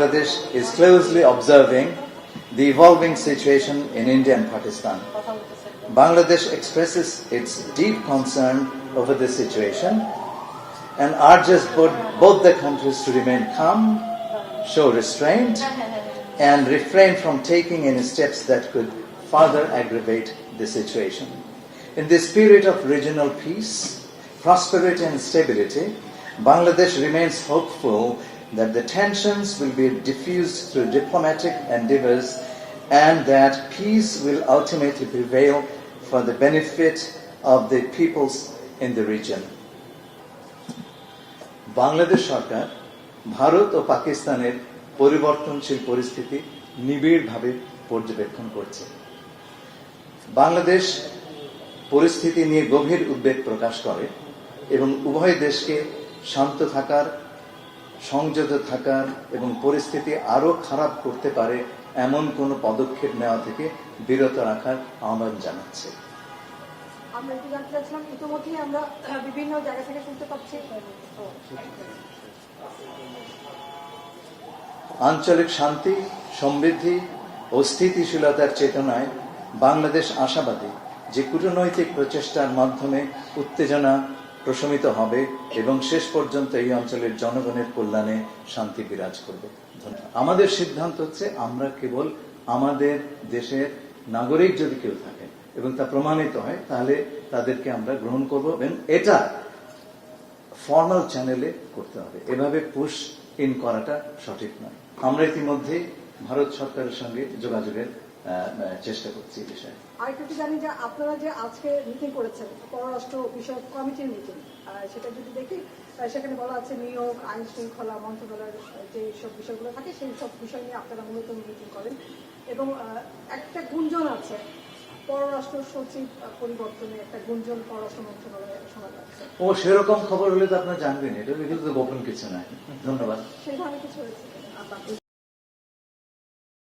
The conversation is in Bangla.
Bangladesh is closely observing the evolving situation in India and Pakistan. Bangladesh expresses its deep concern over the situation and urges both, both the countries to remain calm, show restraint, and refrain from taking any steps that could further aggravate the situation. In the spirit of regional peace, prosperity, and stability, Bangladesh remains hopeful that the tensions will be diffused through diplomatic endeavors and that peace will ultimately prevail for the benefit of the peoples in the region. Bangladesh সরকার ভারত ও পাকিস্তানের পরিবর্তনশীল পরিস্থিতি নিবিড়ভাবে পর্যবেক্ষণ করছে বাংলাদেশ পরিস্থিতি নিয়ে গভীর উদ্বেগ প্রকাশ করে এবং উভয় দেশকে শান্ত থাকার সংযত থাকার এবং পরিস্থিতি আরও খারাপ করতে পারে এমন কোনো পদক্ষেপ নেওয়া থেকে বিরত রাখার আহ্বান জানাচ্ছে। আমরা একটু জানতে চাচ্ছিলাম ইতিমধ্যেই আমরা বিভিন্ন জায়গা থেকে শুনতে পাচ্ছি। আঞ্চলিক শান্তি সমৃদ্ধি ও স্থিতিশীলতার চেতনায় বাংলাদেশ আশাবাদী যে কূটনৈতিক প্রচেষ্টার মাধ্যমে উত্তেজনা প্রশমিত হবে এবং শেষ পর্যন্ত এই অঞ্চলের জনগণের কল্যাণে শান্তি বিরাজ করবে। আমাদের সিদ্ধান্ত হচ্ছে আমরা কেবল আমাদের দেশের নাগরিক যদি কেউ থাকে এবং তা প্রমাণিত হয়, তাহলে তাদেরকে আমরা গ্রহণ করব এবং এটা ফর্মাল চ্যানেলে করতে হবে। এভাবে পুশ ইন করাটা সঠিক নয়। আমরা ইতিমধ্যে ভারত সরকারের সঙ্গে যোগাযোগের চেষ্টা করছি এই বিষয়ে। আরেকটু জানি যে আপনারা যে আজকে মিটিং করেছেন পররাষ্ট্র বিষয়ক কমিটির মিটিং সেটা যদি দেখি সেখানে বলা আছে নিয়োগ আইন শৃঙ্খলা মন্ত্রণালয়ের যে সব বিষয়গুলো থাকে সেই সব বিষয় নিয়ে আপনারা মূলত মিটিং করেন। এবং একটা গুঞ্জন আছে পররাষ্ট্র সচিব পরিবর্তনে একটা গুঞ্জন পররাষ্ট্র মন্ত্রণালয়ে শোনা যাচ্ছে। ও সেরকম খবর হলে তো আপনারা জানবেন এটা গোপন কিছু নয়। ধন্যবাদ। সেই ধরনের কিছু হয়েছে